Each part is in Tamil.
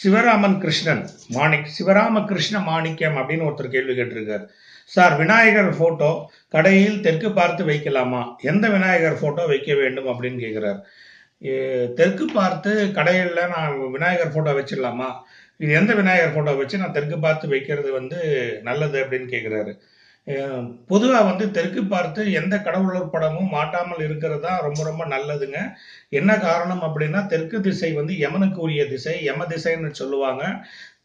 சிவராமன் கிருஷ்ணன் மாணிக் சிவராம கிருஷ்ண மாணிக்கம் அப்படின்னு ஒருத்தர் கேள்வி கேட்டிருக்கார். சார் விநாயகர் போட்டோ கடையில் தெற்கு பார்த்து வைக்கலாமா? எந்த விநாயகர் போட்டோ வைக்க வேண்டும் அப்படின்னு கேட்குறார் தெற்கு பார்த்து கடையில் நான் விநாயகர் போட்டோ வச்சிடலாமா? இது எந்த விநாயகர் போட்டோ வச்சு நான் தெற்கு பார்த்து வைக்கிறது வந்து நல்லது அப்படின்னு கேட்குறாரு பொதுவாக வந்து தெற்கு பார்த்து எந்த கடவுளர் படமும் மாட்டாமல் இருக்கிறது தான் ரொம்ப ரொம்ப நல்லதுங்க. என்ன காரணம் அப்படின்னா தெற்கு திசை வந்து யமனுக்கு உரிய திசை யம திசைன்னு சொல்லுவாங்க.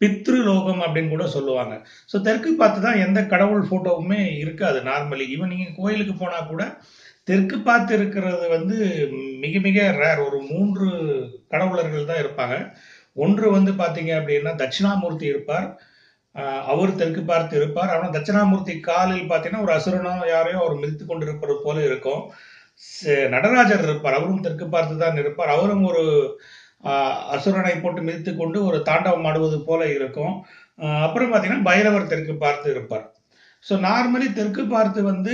பித்ரு லோகம் அப்படின்னு கூட சொல்லுவாங்க. ஸோ தெற்கு பார்த்து தான் எந்த கடவுள் ஃபோட்டோவுமே இருக்காது நார்மலி. ஈவன் நீங்கள் கோயிலுக்கு போனால் கூட தெற்கு பார்த்து இருக்கிறது வந்து மிக மிக ரேர் ஒரு மூன்று கடவுளர்கள் தான் இருப்பாங்க. ஒன்று வந்து பார்த்தீங்க அப்படின்னா தட்சிணாமூர்த்தி இருப்பார். அவர் தெற்கு பார்த்து இருப்பார். ஆனால் தட்சிணாமூர்த்தி காலில் பார்த்தீங்கன்னா ஒரு அசுரனோ யாரையோ அவர் மிதித்து கொண்டிருப்பது போல இருக்கும். நடராஜர் இருப்பார். அவரும் தெற்கு பார்த்து தான் இருப்பார். அவரும் ஒரு அசுரனை போட்டு மிதித்து கொண்டு ஒரு தாண்டவம் ஆடுவது போல இருக்கும். அப்புறம் பார்த்தீங்கன்னா பைரவர் தெற்கு பார்த்து இருப்பார். ஸோ நார்மலி தெற்கு பார்த்து வந்து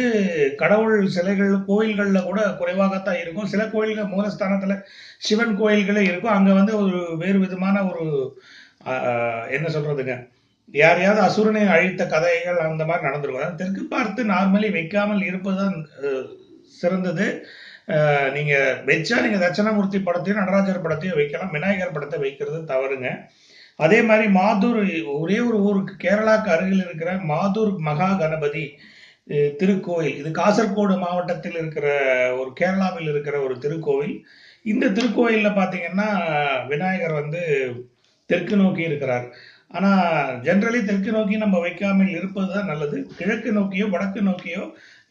கடவுள் சிலைகள் கோயில்களில் கூட குறைவாகத்தான் இருக்கும். சில கோயில்கள் மூலஸ்தானத்தில் சிவன் கோயில்களே இருக்கும். அங்கே வந்து ஒரு வேறு விதமான ஒரு என்ன சொல்கிறதுங்க யாரையாவது அசுரனை அழித்த கதைகள் அந்த மாதிரி நடந்திருக்கும். தெற்கு பார்த்து நார்மலி வைக்காமல் இருப்பதுதான் சிறந்தது. நீங்க வச்சா நீங்க தட்சணாமூர்த்தி படத்தையும் நடராஜர் படத்தையும் வைக்கலாம். விநாயகர் படத்தை வைக்கிறது தவறுங்க. அதே மாதிரி மாதூர் ஒரே ஒரு ஊருக்கு கேரளாக்கு அருகில் இருக்கிற மாதூர் மகா கணபதி திருக்கோயில் இது காசர்கோடு மாவட்டத்தில் இருக்கிற ஒரு கேரளாவில் இருக்கிற ஒரு திருக்கோவில். இந்த திருக்கோயிலில் பார்த்தீங்கன்னா விநாயகர் வந்து தெற்கு நோக்கி இருக்கிறார். ஆனால் ஜென்ரலி தெற்கு நோக்கி நம்ம வைக்காமல் இருப்பது தான் நல்லது. கிழக்கு நோக்கியோ வடக்கு நோக்கியோ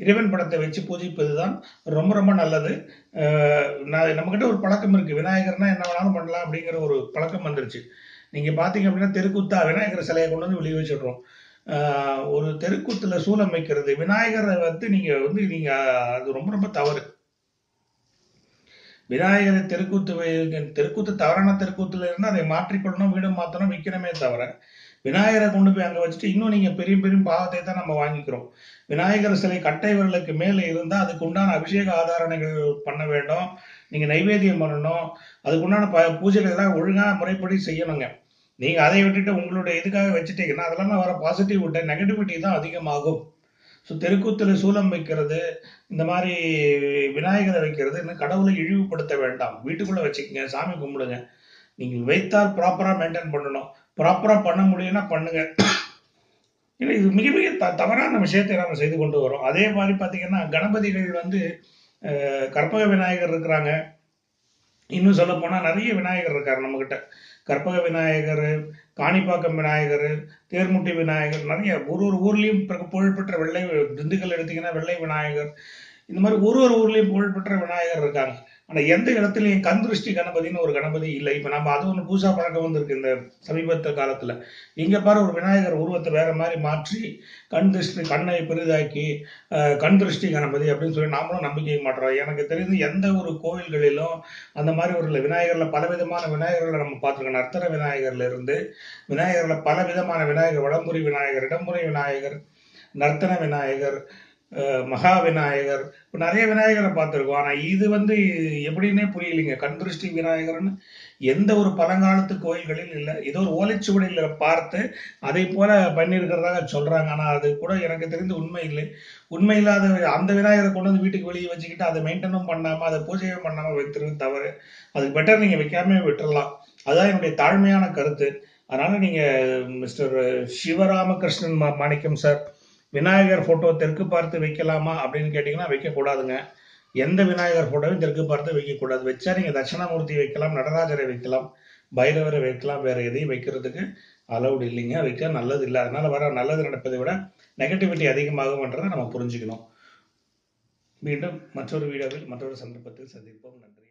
இறைவன் படத்தை வச்சு பூஜிப்பது தான் ரொம்ப ரொம்ப நல்லது. நான் நம்மக்கிட்ட ஒரு பழக்கம் இருக்குது விநாயகர்னா என்ன வேணாலும் பண்ணலாம் அப்படிங்கிற ஒரு பழக்கம் வந்துருச்சு. நீங்கள் பார்த்தீங்க அப்படின்னா தெருக்குத்தா விநாயகர் சிலையை கொண்டு வந்து வெளியே வச்சிடுறோம். ஒரு தெருக்கூத்தில் சூலம் வைக்கிறது விநாயகரை வந்து நீங்கள் வந்து நீங்கள் அது ரொம்ப ரொம்ப தவறு. விநாயகரை தெருக்கூத்து தெருக்கூத்து தவறான தெருக்கூத்துல இருந்து அதை மாற்றிக்கொள்ளணும் வீடு மாற்றணும் விற்கணுமே தவிர விநாயகரை கொண்டு போய் அங்கே வச்சுட்டு இன்னும் நீங்கள் பெரிய பெரிய பாவத்தை தான் நம்ம வாங்கிக்கிறோம். விநாயகர் சிலை கட்டை விரலுக்கு மேலே இருந்தால் அதுக்கு உண்டான அபிஷேக ஆதாரணைகள் பண்ண வேண்டும். நீங்கள் நைவேத்தியம் பண்ணணும். அதுக்குண்டான ப ப பூஜைகள்லாம் ஒழுங்காக முறைப்படி செய்யணுங்க. நீங்கள் அதை விட்டுட்டு உங்களுடைய இதுக்காக வச்சுட்டீங்கன்னா அதெல்லாம் வர பாசிட்டிவ் விட்ட நெகட்டிவிட்டி தான் அதிகமாகும். ஸோ தெருக்கூத்தில் சூலம் வைக்கிறது இந்த மாதிரி விநாயகரை வைக்கிறது இன்னும் கடவுளை இழிவுபடுத்த வேண்டாம். வீட்டுக்குள்ளே வச்சுக்கோங்க சாமி கும்பிடுங்க. நீங்கள் வைத்தால் ப்ராப்பராக மெயின்டைன் பண்ணணும். ப்ராப்பராக பண்ண முடியும்னா பண்ணுங்க. இல்லை இது மிக மிக த தவறான விஷயத்தை நம்ம செய்து கொண்டு வரோம். அதே மாதிரி பார்த்தீங்கன்னா கணபதிகள் வந்து கற்பக விநாயகர் இருக்கிறாங்க. இன்னும் சொல்ல போனால் நிறைய விநாயகர் இருக்கார் நம்மக்கிட்ட கற்பக விநாயகர் காணிப்பாக்கம் விநாயகர் தேர்முட்டி விநாயகர் நிறைய ஒரு ஒரு ஊர்லேயும் புகழ்பெற்ற வெள்ளை திண்டுக்கல் எடுத்தீங்கன்னா வெள்ளை விநாயகர். இந்த மாதிரி ஒரு ஒரு ஊர்லேயும் புகழ்பெற்ற விநாயகர் இருக்காங்க. ஆனால் எந்த இடத்துலையும் கந்திருஷ்டி கணபதினு ஒரு கணபதி இல்லை. இப்போ நம்ம அது ஒன்று பூசா பழக்கம் வந்திருக்கு இந்த சமீபத்த காலத்தில். இங்கே பாரு ஒரு விநாயகர் உருவத்தை வேற மாதிரி மாற்றி கண் திருஷ்டி கண்ணை பெரிதாக்கி கண் திருஷ்டி கணபதி அப்படின்னு சொல்லி நாமளும் நம்பிக்கை மாட்டுறோம் எனக்கு தெரிந்து எந்த ஒரு கோவில்களிலும் அந்த மாதிரி ஒரு விநாயகரில் பலவிதமான விநாயகர்களை நம்ம பார்த்துருக்கோம். நர்த்தன விநாயகர்ல இருந்து விநாயகரில் பல விதமான விநாயகர் வடமுறை விநாயகர் இடமுறை விநாயகர் நர்த்தன விநாயகர் மகா விநாயகர் இப்போ நிறைய விநாயகரை பார்த்துருக்கோம். ஆனால் இது வந்து எப்படின்னே புரியலைங்க. கண்திருஷ்டி விநாயகர்னு எந்த ஒரு பழங்காலத்து கோயில்களில் இல்லை. ஏதோ ஒரு ஓலைச்சுவடியில் பார்த்து அதை போல பண்ணியிருக்கிறதாக சொல்கிறாங்க ஆனால் அது கூட எனக்கு தெரிந்து உண்மை இல்லை. உண்மை இல்லாத அந்த விநாயகரை கொண்டு வந்து வீட்டுக்கு வெளியே வச்சுக்கிட்டு அதை மெயின்டனும் பண்ணாமல் அதை பூஜையும் பண்ணாமல் வைக்கிறது தவறு. அதுக்கு பெட்டர் நீங்கள் வைக்காமே விட்டுடலாம் அதுதான் என்னுடைய தாழ்மையான கருத்து. அதனால் நீங்கள் mister Sivaramakrishnan Manickam sir Vinayagar photo தெற்கு பார்த்து வைக்கலாமா அப்படின்னு கேட்டிங்கன்னா வைக்கக்கூடாதுங்க எந்த விநாயகர் ஃபோட்டோவையும் தெற்கு பார்த்து வைக்கக்கூடாது வச்சா நீங்கள் தட்சிணாமூர்த்தி வைக்கலாம் நடராஜரை வைக்கலாம் பைரவரை வைக்கலாம் வேறு எதையும் வைக்கிறதுக்கு அலவுட் இல்லைங்க. வைக்க நல்லது இல்லை. அதனால் வர நல்லது நடப்பதை விட நெகட்டிவிட்டி அதிகமாகும்ன்றதை நம்ம புரிஞ்சுக்கணும். மீண்டும் மற்றொரு வீடியோவில் மற்றொரு சந்தர்ப்பத்தில் சந்திப்போம். நன்றி.